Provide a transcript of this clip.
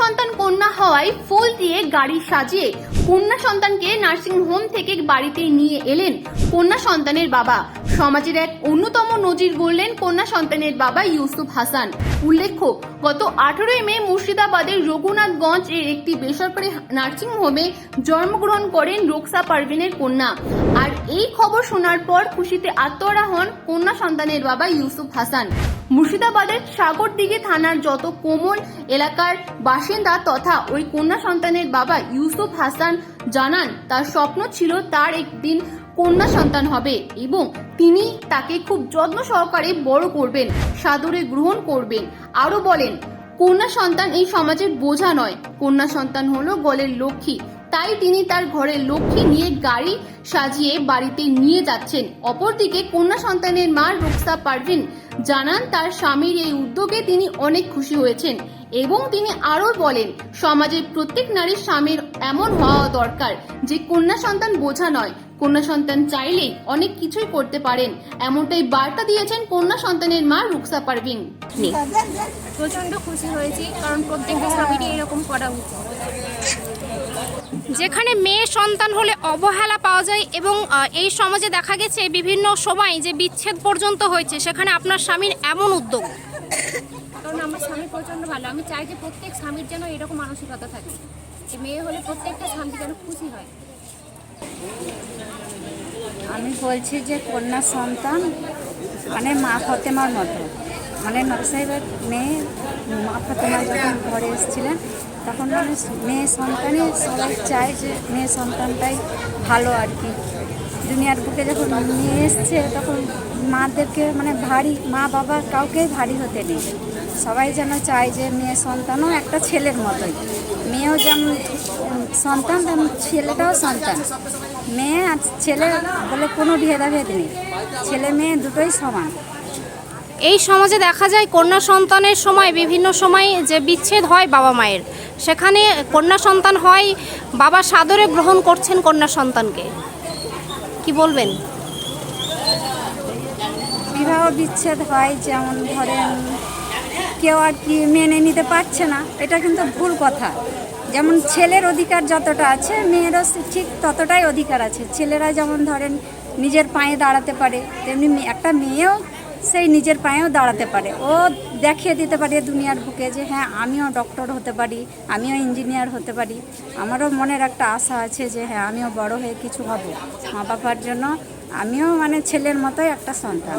সন্তান কন্যা হওয়ায় ফুল দিয়ে গাড়ি সাজিয়ে কন্যা সন্তানকে নার্সিং হোম থেকে বাড়িতে নিয়ে এলেন কন্যা সন্তানের বাবা। সমাজের এক অন্যতম নজির গড়লেন কন্যা সন্তানের বাবা ইউসুফ হাসান। উল্লেখ্য, গত আঠারোই মে মুর্শিদাবাদের রঘুনাথগঞ্জ এর একটি বেসরকারি নার্সিং হোমে জন্মগ্রহণ করেন রোকসা পারভিনের কন্যা। আর এই খবর শোনার পর খুশিতে আত্মহারা হন কন্যা সন্তানের বাবা ইউসুফ হাসান। মুর্শিদাবাদের সাগরদিঘি থানার যত কোমল এলাকার বাসিন্দা তথা ওই কন্যা সন্তানের বাবা ইউসুফ হাসান জানান, তার স্বপ্ন ছিল তার একদিন কন্যা সন্তান হবে এবং তিনি তাকে খুব যত্ন সহকারে বড় করবেন, সাদরে গ্রহণ করবেন। আরও বলেন, কন্যা সন্তান এই সমাজের বোঝা নয়। কন্যা সন্তান হলো গলের লক্ষ্মী। তাই তিনি তার ঘরে লক্ষ্মী নিয়ে গাড়ি সাজিয়ে বাড়িতে নিয়ে যাচ্ছেন। অপরদিকে কন্যা সন্তানের মা রুকসা পারভিন জানান তার স্বামীর এই উদ্যোগে তিনি অনেক খুশি হয়েছেন। এবং তিনি আরও বলেন, সমাজের প্রত্যেক নারীর স্বামীর এমন হওয়া দরকার যে কন্যা সন্তান বোঝা নয়। কন্যা সন্তান চাইলেই অনেক কিছুই করতে পারেন। এমনটাই বার্তা দিয়েছেন কন্যা সন্তানের মা রুকসা পারভিন। প্রচণ্ড খুশি হয়েছি, কারণ প্রত্যেকটা স্বামীরই এরকম করা যেখানে মেয়ে সন্তান হলে অবহেলা পাওয়া যায় এবং এই সমাজে দেখা গেছে বিভিন্ন সময় যে বিচ্ছেদ পর্যন্ত হয়েছে, সেখানে আপনার স্বামীর এমন উদ্যোগ কারণ আমার স্বামী প্রচণ্ড ভালো। আমি চাই যে প্রত্যেক স্বামীর যেন এরকম মানসিকতা থাকে। যে মেয়ে হলে প্রত্যেকটা স্বামী যেন খুশি হয়। আমি বলছি যে কন্যা সন্তান মানে মা ফতেমার মতো। মানে নরসাহেবের মেয়ে, মা ফতেমা যখন ঘরে এসেছিলেন, তখন মানে মেয়ে সন্তানই সবাই চায় যে মেয়ে সন্তানটাই ভালো আর কি। দুনিয়ার বুকে যখন মেয়ে এসছে, তখন মাদেরকে মানে ভারী, মা বাবা কাউকে ভারী হতে নেই। সবাই যেন চায় যে মেয়ে সন্তানও একটা ছেলের মতোই। মেয়েও যেমন সন্তান, তেমন ছেলেটাও সন্তান। মেয়ে আর ছেলে বলে কোনো ভেদাভেদ নেই। ছেলে মেয়ে দুটোই সমান। এই সমাজে দেখা যায়, কন্যা সন্তানের সময়, বিভিন্ন সময় যে বিচ্ছেদ হয় বাবা মায়ের, সেখানে কন্যা সন্তান হয়, বাবা সাদরে গ্রহণ করছেন কন্যা সন্তানকে। কি বলবেন? বিবাহ বিচ্ছেদ হয়, যেমন ধরেন কেউ আর কি মেনে নিতে পারছে না, এটা কিন্তু ভুল কথা। যেমন ছেলের অধিকার যতটা আছে, মেয়েরও ঠিক ততটাই অধিকার আছে। ছেলেরা যেমন ধরেন নিজের পায়ে দাঁড়াতে পারে, তেমনি একটা মেয়েও সেই নিজের পায়েও দাঁড়াতে পারে। ও দেখিয়ে দিতে পারে দুনিয়ার বুকে যে হ্যাঁ আমিও ডক্টর হতে পারি, আমিও ইঞ্জিনিয়ার হতে পারি। আমারও মনের একটা আশা আছে যে হ্যাঁ আমিও বড় হয়ে কিছু হব। মা বাবার জন্য আমিও মানে ছেলের মতোই একটা সন্তান।